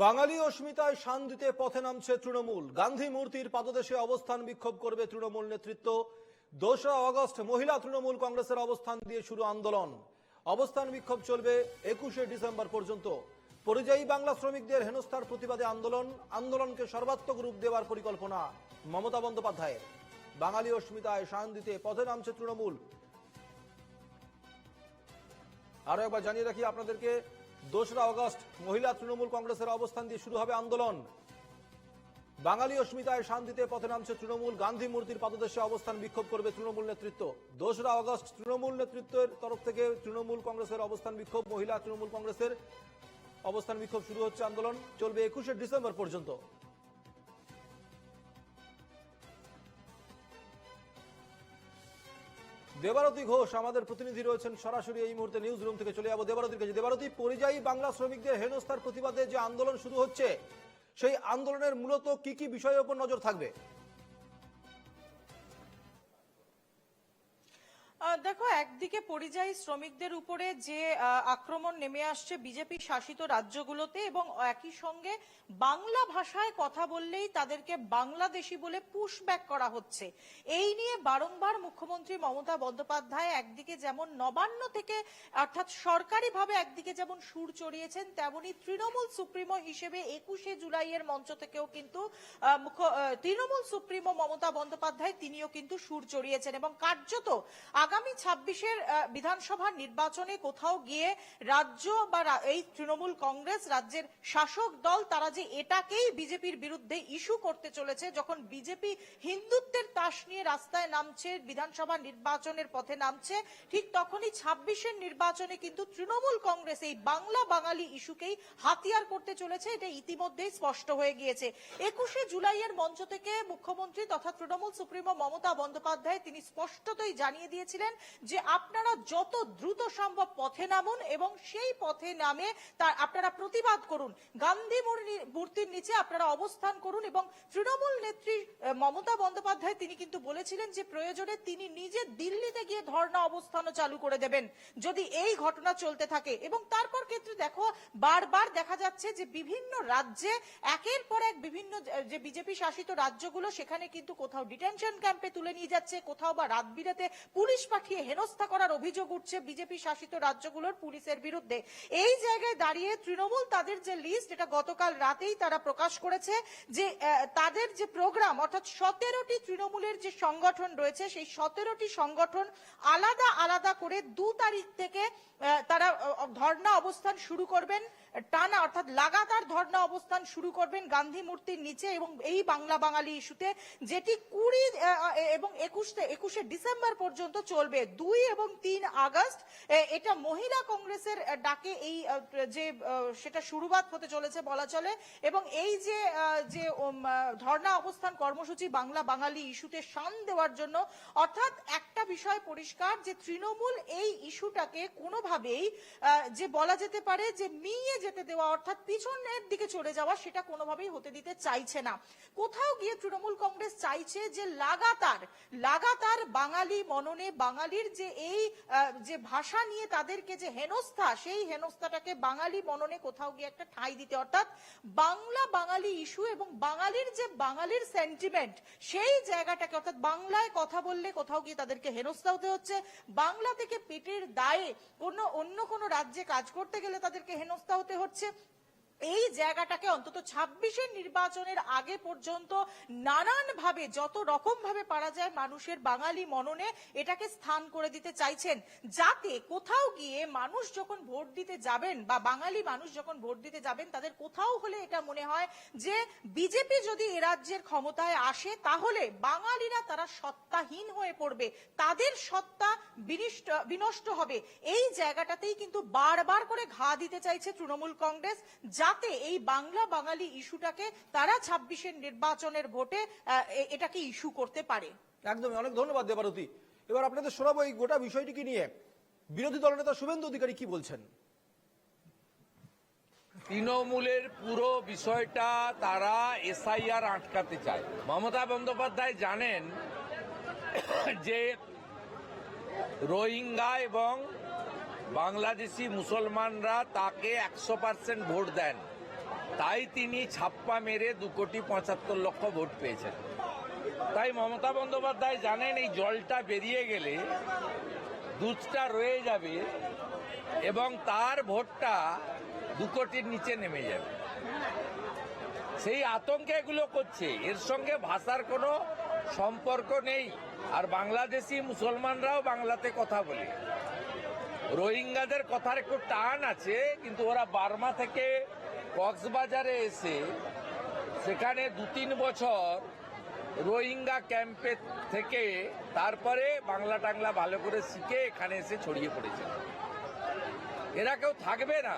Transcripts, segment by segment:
বাঙালি অস্মিতায় শান দিতে পথে নামছে তৃণমূল। গান্ধী মূর্তির পাদদেশে অবস্থান বিক্ষোভ করবে তৃণমূল নেতৃত্ব। দোসরা অগস্ট মহিলা তৃণমূল কংগ্রেসের অবস্থান দিয়ে শুরু আন্দোলন। অবস্থান বিক্ষোভ চলবে একুশে ডিসেম্বর পর্যন্ত। পরিযায়ী বাংলা শ্রমিকদের হেনস্থার প্রতিবাদে আন্দোলন। আন্দোলনকে সর্বাত্মক রূপ দেওয়ার পরিকল্পনা মমতা বন্দ্যোপাধ্যায়ের। বাঙালি অস্মিতায় শান দিতে পথে নামছে তৃণমূল। আরও একবার জানিয়ে রাখি আপনাদেরকে দোসরা অগস্ট মহিলা তৃণমূল কংগ্রেসের অবস্থান দিয়ে শুরু হবে আন্দোলন। বাঙালি অস্মিতায় শান্তিতে পথে নামছে তৃণমূল, গান্ধী মূর্তির পাদদেশে অবস্থান বিক্ষোভ করবে তৃণমূল নেতৃত্ব। দোসরা অগস্ট তৃণমূল নেতৃত্বের তরফ থেকে তৃণমূল কংগ্রেসের অবস্থান বিক্ষোভ, মহিলা তৃণমূল কংগ্রেসের অবস্থান বিক্ষোভ শুরু হচ্ছে আন্দোলন। চলবে একুশে ডিসেম্বর পর্যন্ত। দেবারতী ঘোষ, আমাদের প্রতিনিধি রয়েছেন সরাসরি এই মুহূর্তে নিউজ রুম থেকে চলে যাব দেবারতীর কাছে। দেবারতী, পরিযায়ী বাংলা শ্রমিকদের হেনস্থার প্রতিবাদে যে আন্দোলন শুরু হচ্ছে, সেই আন্দোলনের মূলত কি কি বিষয়ের উপর নজর থাকবে? দেখো, একদিকে পরিযায়ী শ্রমিকদের উপরে যে আক্রমণ নেমে আসছে বিজেপি শাসিত রাজ্যগুলোতে এবং একই সঙ্গে বাংলা ভাষায় কথা বললেই তাদেরকে বাংলাদেশি বলে পুশব্যাক করা হচ্ছে। এই নিয়ে বারংবার মুখ্যমন্ত্রী মমতা বন্দ্যোপাধ্যায় একদিকে যেমন নবান্ন থেকে, অর্থাৎ সরকারিভাবে একদিকে যেমন সুর চড়িয়েছেন, তেমনি তৃণমূল সুপ্রিমো হিসেবে একুশে জুলাইয়ের মঞ্চ থেকেও কিন্তু তৃণমূল সুপ্রিমো মমতা বন্দ্যোপাধ্যায় তিনিও কিন্তু সুর চড়িয়েছেন এবং কার্যত আগামী ছাব্বিশের বিধানসভা নির্বাচনে কোথাও গিয়ে রাজ্য বা এই তৃণমূল কংগ্রেস রাজ্যের শাসক দল, তারা যে এটাকেই বিজেপির বিরুদ্ধে ইস্যু করতে চলেছে, যখন বিজেপি হিন্দুত্বের তাস নিয়ে রাস্তায় নামছে, বিধানসভা নির্বাচনের পথে নামছে, ঠিক তখনই ছাব্বিশের নির্বাচনে কিন্তু তৃণমূল কংগ্রেস এই বাংলা বাঙালি ইস্যুকেই হাতিয়ার করতে চলেছে, এটা ইতিমধ্যেই স্পষ্ট হয়ে গিয়েছে। একুশে জুলাইয়ের মঞ্চ থেকে মুখ্যমন্ত্রী তথা তৃণমূল সুপ্রিমো মমতা বন্দ্যোপাধ্যায় তিনি স্পষ্টতই জানিয়ে দিয়েছিলেন যে আপনারা যত দ্রুত সম্ভব পথে নামুন এবং সেই পথে নামে তার আপনারা প্রতিবাদ করুন। গান্ধী মূর্তির নিচে আপনারা অবস্থান করুন এবং তৃণমূল নেত্রী মমতা বন্দ্যোপাধ্যায় তিনি কিন্তু বলেছিলেন যে প্রয়োজনে তিনি নিজে দিল্লিতে গিয়ে ধর্ণা অবস্থানও চালু করে দেবেন যদি এই ঘটনা চলতে থাকে। এবং তারপর ক্ষেত্রে দেখো, বারবার দেখা যাচ্ছে যে বিভিন্ন রাজ্যে একের পর এক বিভিন্ন যে- বিজেপি শাসিত রাজ্যগুলো সেখানে কিন্তু কোথাও ডিটেনশন ক্যাম্পে তুলে নিয়ে যাচ্ছে, কোথাও বা রাত বিরাতে পুলিশ পাঠিয়ে হেনস্থা করার অভিযোগ উঠছে বিজেপি শাসিত রাজ্যগুলোর পুলিশের বিরুদ্ধে। এই জায়গায় দাঁড়িয়ে তৃণমূল তাদের যে লিস্ট এটা গতকাল রাতেই তারা প্রকাশ করেছে যে তাদের যে প্রোগ্রাম অর্থাৎ সতেরোটি তৃণমূলের যে সংগঠন রয়েছে, সেই সতেরোটি সংগঠন আলাদা আলাদা করে দু তারিখ থেকে তারা ধর্ণা অবস্থান শুরু করবেন। টানা, অর্থাৎ লাগাতার ধর্ণা অবস্থান শুরু করবেন গান্ধী মূর্তির নিচে এবং এই বাংলা বাঙালি ইস্যুতে, যেটি কুড়ি এবং একুশে একুশে ডিসেম্বর পর্যন্ত চলবে। দুই এবং তিন আগস্ট এটা মহিলা কংগ্রেসের ডাকে এই যে সেটা শুরুবাত হতে চলেছে বলা চলে, এবং এই যে যে ধর্ণা অবস্থান কর্মসূচি বাংলা বাঙালি ইস্যুতে শান দেওয়ার জন্য, অর্থাৎ একটা বিষয় পরিষ্কার যে তৃণমূল এই ইস্যুটাকে কোনোভাবেই যে বলা যেতে পারে যে মিইয়ে যেতে দেওয়া, অর্থাৎ পিছনের দিকে চলে যাওয়া, সেটা কোনোভাবেই হতে দিতে চাইছে না। কোথাও গিয়ে তৃণমূল কংগ্রেস চাইছে যে লাগাতার লাগাতার বাঙালি মননে বাঙালির যে এই যে ভাষা নিয়ে তাদেরকে যে হেনস্থা, সেই হেনস্থাটাকে বাঙালি মননে কোথাও গিয়ে একটা ঠাঁই দিতে। অর্থাৎ বাংলা বাঙালি ইস্যু এবং বাঙালির যে বাঙালির সেন্টিমেন্ট সেই জায়গাটাকে, অর্থাৎ বাংলায় কথা বললে কোথাও গিয়ে তাদেরকে হেনস্থা হতে হচ্ছে। বাংলা থেকে পেটের দায়ে কোনো অন্য কোনো রাজ্যে কাজ করতে গেলে তাদেরকে হেনস্থা হতে হচ্ছে। এই জায়গাটাকে অন্তত ছাব্বিশের নির্বাচনের আগে পর্যন্ত নানান ভাবে যত রকম ভাবে পারা যায় মানুষের বাঙালি মননে এটাকে স্থান করে দিতে চাইছেন। যাতে কোথাও গিয়ে মানুষ যখন ভোট দিতে যাবেন বা বাঙালি মানুষ যখন ভোট দিতে যাবেন, তাদের কোথাও হলে এটা মনে হয় যে বিজেপি যদি এ রাজ্যের ক্ষমতায় আসে, তাহলে বাঙালিরা তারা সত্তাহীন হয়ে পড়বে। তাদের সত্তা বিনিষ্ট, বিনষ্ট হবে। এই জায়গাটাতেই কিন্তু বারবার করে ঘা দিতে চাইছে তৃণমূল কংগ্রেস। যাতে এই বাংলা বাঙালি ইস্যুটাকে তারা ছাব্বিশের নির্বাচনের ভোটে এটাকে ইস্যু করতে পারে। একদমই অনেক ধন্যবাদ দেবারতী। এবার আপনাদের শোনাবো এই গোটা বিষয়টিকে নিয়ে। বিরোধী দলনেতা শুভেন্দু অধিকারী কি বলছেন? তৃণমূলের পুরো বিষয়টা তারা এসআইআর আটকাতে চায়। মমতা বন্দ্যোপাধ্যায় জানেন যে রোহিঙ্গা এবং বাংলাদেশি মুসলমানরা তাকে একশো পার্সেন্ট ভোট দেন। তাই তিনি ছাপ্পা মেরে দু কোটি পঁচাত্তর লক্ষ ভোট পেয়েছেন। তাই মমতা বন্দ্যোপাধ্যায় জানেন, এই জলটা বেরিয়ে গেলে দুধটা রয়ে যাবে এবং তার ভোটটা দু কোটির নিচে নেমে যাবে। সেই আতঙ্কে এগুলো করছে। এর সঙ্গে ভাষার কোনো সম্পর্ক নেই। আর বাংলাদেশি মুসলমানরাও বাংলাতে কথা বলে। রোহিঙ্গাদের কথার একটু টান আছে, কিন্তু ওরা বার্মা থেকে কক্সবাজারে এসে সেখানে দু তিন বছর রোহিঙ্গা ক্যাম্পে থেকে তারপরে বাংলা টাংলা ভালো করে শিখে এখানে এসে ছড়িয়ে পড়েছে। এরা কেউ থাকবে না।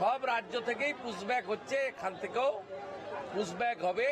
সব রাজ্য থেকেই পুশব্যাক হচ্ছে, এখান থেকেও পুশব্যাক হবে।